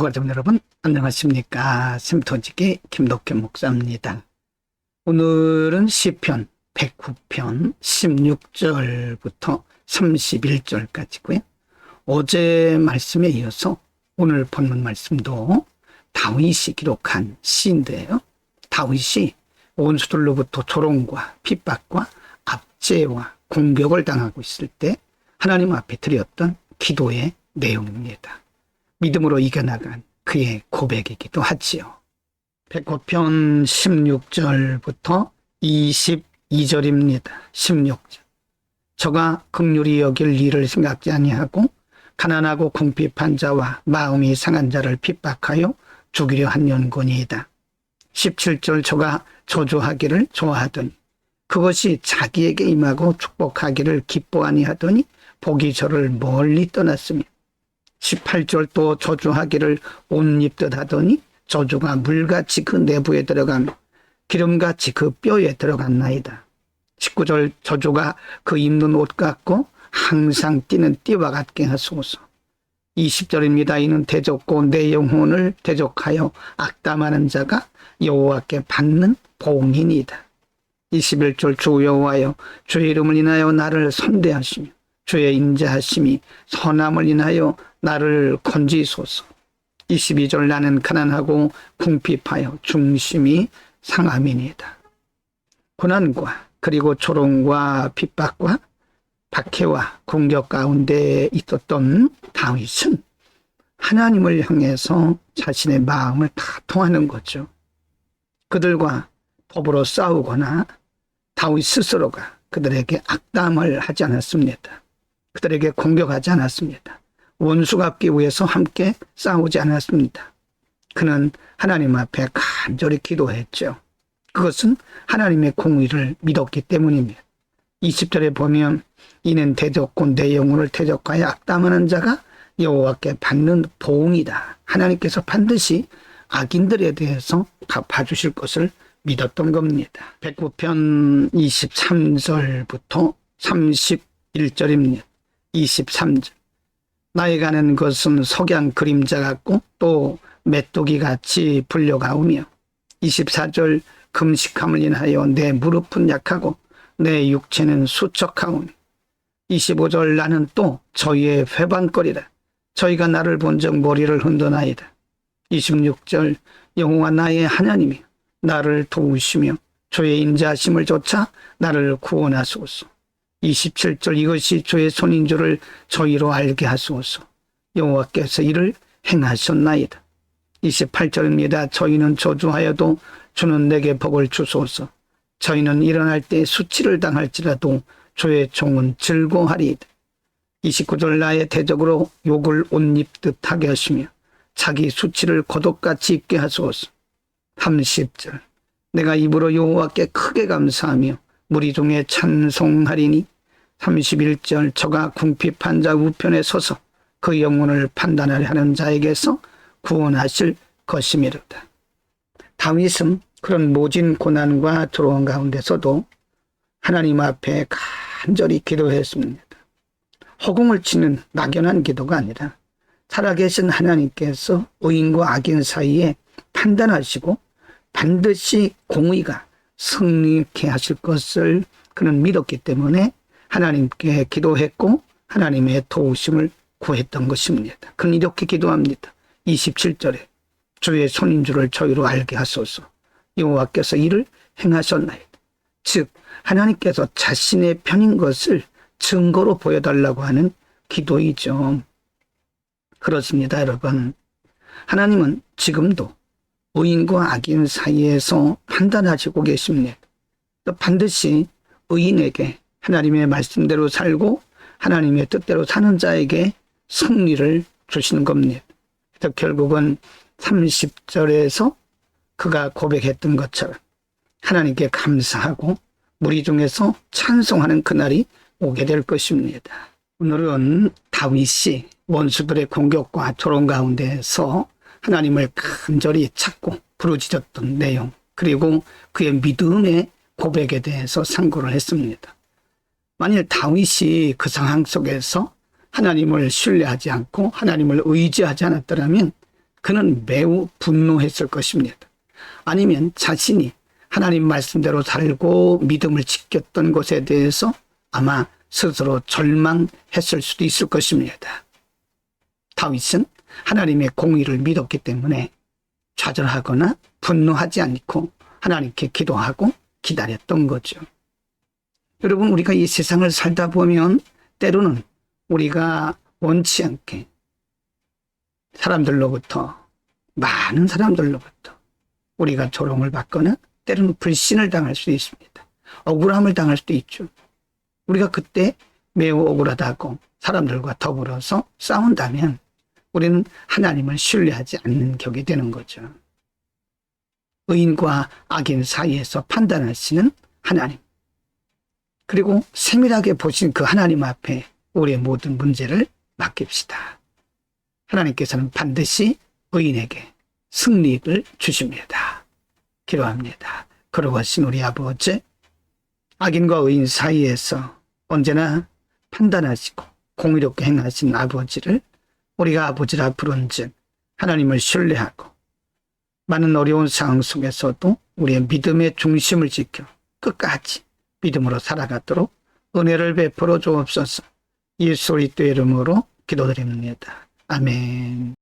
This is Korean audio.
저가족 여러분 안녕하십니까 샘터지기 김덕현 목사입니다. 오늘은 시편 109편 16절부터 31절까지고요. 어제 말씀에 이어서 오늘 본문 말씀도 다윗이 기록한 시인데요. 다윗이 원수들로부터 조롱과 핍박과 압제와 공격을 당하고 있을 때 하나님 앞에 드렸던 기도의 내용입니다. 믿음으로 이겨나간 그의 고백이기도 하지요. 109편 16절부터 22절입니다. 16절. 저가 극률이 여길 일을 생각지 아니하고 가난하고 궁핍한 자와 마음이 상한 자를 핍박하여 죽이려 한 연곤이이다. 17절 저가 저주하기를 좋아하더니 그것이 자기에게 임하고 축복하기를 기뻐하니 하더니 복이 저를 멀리 떠났으며 18절 또 저주하기를 옷 입듯 하더니 저주가 물같이 그 내부에 들어가며 기름같이 그 뼈에 들어갔나이다. 19절 저주가 그 입는 옷 같고 항상 뛰는 띠와 같게 하소서. 20절입니다. 이는 대적고 내 영혼을 대적하여 악담하는 자가 여호와께 받는 봉인이다. 21절 주 여호와여 주의 이름을 인하여 나를 선대하시며 주의 인자하심이 선함을 인하여 나를 건지소서. 22절 나는 가난하고 궁핍하여 중심이 상함이니다. 고난과 그리고 조롱과 핍박과 박해와 공격 가운데 있었던 다윗은 하나님을 향해서 자신의 마음을 다 통하는 거죠. 그들과 더불어 싸우거나 다윗 스스로가 그들에게 악담을 하지 않았습니다. 그들에게 공격하지 않았습니다. 원수 갚기 위해서 함께 싸우지 않았습니다. 그는 하나님 앞에 간절히 기도했죠. 그것은 하나님의 공의를 믿었기 때문입니다. 20절에 보면 이는 대적고 내 영혼을 대적하여 악담하는 자가 여호와께 받는 보응이다. 하나님께서 반드시 악인들에 대해서 갚아주실 것을 믿었던 겁니다. 109편 23절부터 31절입니다. 23절. 나에 가는 것은 석양 그림자 같고 또 메뚜기 같이 불려가오며. 24절. 금식함을 인하여 내 무릎은 약하고 내 육체는 수척하오니. 25절. 나는 또 저희의 회방거리라. 저희가 나를 본적 머리를 흔드나이다. 26절. 영호와 나의 하나님이 나를 도우시며 주의 인자하심을 조차 나를 구원하소서 27절 이것이 주의 손인 줄을 저희로 알게 하소서. 여호와께서 이를 행하셨나이다. 28절입니다 저희는 저주하여도 주는 내게 복을 주소서. 저희는 일어날 때 수치를 당할지라도 주의 종은 즐거하리이다. 29절 나의 대적으로 욕을 옷 입듯 하게 하시며 자기 수치를 고독같이 입게 하소서. 30절 내가 입으로 여호와께 크게 감사하며 무리 중에 찬송하리니 31절 저가 궁핍한 자 우편에 서서 그 영혼을 판단하려 하는 자에게서 구원하실 것이미로다. 다윗은 그런 모진 고난과 두려움 가운데서도 하나님 앞에 간절히 기도했습니다. 허공을 치는 막연한 기도가 아니라 살아계신 하나님께서 의인과 악인 사이에 판단하시고 반드시 공의가 승리케 하실 것을 그는 믿었기 때문에 하나님께 기도했고 하나님의 도우심을 구했던 것입니다. 그는 이렇게 기도합니다. 27절에 주의 손인 줄을 저희로 알게 하소서. 여호와께서 이를 행하셨나이다. 즉 하나님께서 자신의 편인 것을 증거로 보여달라고 하는 기도이죠. 그렇습니다, 여러분. 하나님은 지금도 의인과 악인 사이에서 판단하시고 계십니다. 또 반드시 의인에게 하나님의 말씀대로 살고 하나님의 뜻대로 사는 자에게 승리를 주시는 겁니다. 그래서 결국은 30절에서 그가 고백했던 것처럼 하나님께 감사하고 무리 중에서 찬송하는 그날이 오게 될 것입니다. 오늘은 다윗이 원수들의 공격과 조롱 가운데서 하나님을 간절히 찾고 부르짖었던 내용 그리고 그의 믿음의 고백에 대해서 상고를 했습니다. 만일 다윗이 그 상황 속에서 하나님을 신뢰하지 않고 하나님을 의지하지 않았더라면 그는 매우 분노했을 것입니다. 아니면 자신이 하나님 말씀대로 살고 믿음을 지켰던 것에 대해서 아마 스스로 절망했을 수도 있을 것입니다. 다윗은 하나님의 공의를 믿었기 때문에 좌절하거나 분노하지 않고 하나님께 기도하고 기다렸던 거죠. 여러분, 우리가 이 세상을 살다 보면 때로는 우리가 원치 않게 사람들로부터, 많은 사람들로부터 우리가 조롱을 받거나 때로는 불신을 당할 수도 있습니다. 억울함을 당할 수도 있죠. 우리가 그때 매우 억울하다고 사람들과 더불어서 싸운다면 우리는 하나님을 신뢰하지 않는 격이 되는 거죠. 의인과 악인 사이에서 판단하시는 하나님. 그리고 세밀하게 보신 그 하나님 앞에 우리의 모든 문제를 맡깁시다. 하나님께서는 반드시 의인에게 승리를 주십니다. 기도합니다. 그러하신 우리 아버지, 악인과 의인 사이에서 언제나 판단하시고 공의롭게 행하신 아버지를 우리가 아버지라 부른즉 하나님을 신뢰하고 많은 어려운 상황 속에서도 우리의 믿음의 중심을 지켜 끝까지 믿음으로 살아가도록 은혜를 베풀어 주옵소서. 예수 그리스도의 이름으로 기도드립니다. 아멘.